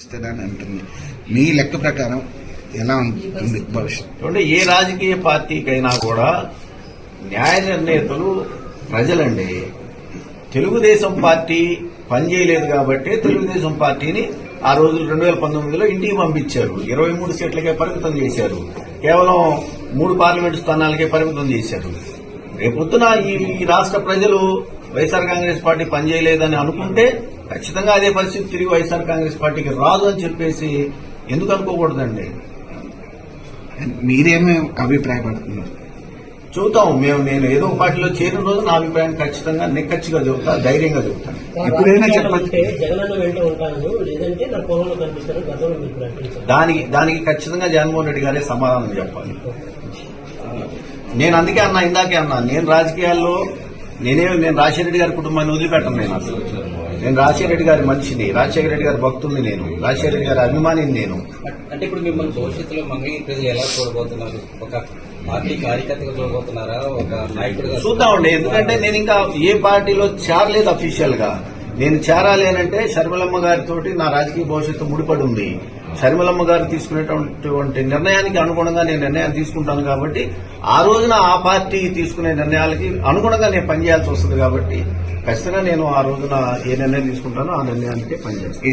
ఇస్తానని అంటుంది. మీ లెక్క ప్రకారం ఎలా ఉంటుంది భవిష్యత్తు అంటే ఏ రాజకీయ పార్టీకైనా కూడా న్యాయ నిర్ణేతలు ప్రజలండి. తెలుగుదేశం పార్టీ పనిచేయలేదు కాబట్టి తెలుగుదేశం పార్టీని ఆ రోజు రెండు వేల పంతొమ్మిదిలో ఇంటికి పంపించారు. ఇరవై మూడు సీట్లకే పరిమితం చేశారు. కేవలం మూడు పార్లమెంటు స్థానాలకే పరిమితం చేశారు. రేపొద్దున ఈ ఈ రాష్ట్ర ప్రజలు వైఎస్ఆర్ కాంగ్రెస్ పార్టీ పనిచేయలేదని అనుకుంటే ఖచ్చితంగా అదే పరిస్థితి తిరిగి వైఎస్ఆర్ కాంగ్రెస్ పార్టీకి రాదు అని చెప్పేసి ఎందుకు అనుకోకూడదండి? మీరేమీ అభిప్రాయపడుతున్నారు? చూద్దాం. మేము నేను ఏదో ఒక పార్టీలో చేరిన రోజు నా అభిప్రాయం ఖచ్చితంగా నిక్కచ్చిగా చెబుతా ధైర్యంగా చెబుతాను ఎప్పుడైనా లేదంటే నా దానికి దానికి ఖచ్చితంగా జగన్మోహన్ రెడ్డి గారే సమాధానం చెప్పాలి. నేను అందుకే అన్నా ఇందాకే అన్నా నేను రాజకీయాల్లో నేనే నేను రాజశేఖర రెడ్డి గారి కుటుంబాన్ని వదిలిపెట్టను నేను అసలు. నేను రాజశేఖర రెడ్డి గారి మనిషిని రాజశేఖర రెడ్డి గారి భక్తుల్ని నేను రాజశేఖర రెడ్డి గారి అభిమానిని నేను. అంటే ఇప్పుడు మిమ్మల్ని భవిష్యత్తులో మంగళగిరి ప్రజలు ఎలా చూడబోతున్నారు? ఒక పార్టీ కార్యకర్తగా చూడబోతున్నారా? ఒక నాయకుడిగా చూద్దామండి ఎందుకంటే నేను ఇంకా ఏ పార్టీలో చేరలేదు అఫీషియల్గా. నేను చేరాలి అంటే షర్మిలమ్మ గారితో నా రాజకీయ భవిష్యత్తు ముడిపడి ఉంది షర్మిలమ్మ గారు తీసుకునేటువంటి నిర్ణయానికి అనుగుణంగా నేను నిర్ణయాన్ని తీసుకుంటాను కాబట్టి ఆ రోజున ఆ పార్టీ తీసుకునే నిర్ణయాలకి అనుగుణంగా నేను పనిచేయాల్సి వస్తుంది కాబట్టి ఖచ్చితంగా నేను ఆ రోజున ఏ నిర్ణయం తీసుకుంటానో ఆ నిర్ణయానికి పనిచేస్తాను.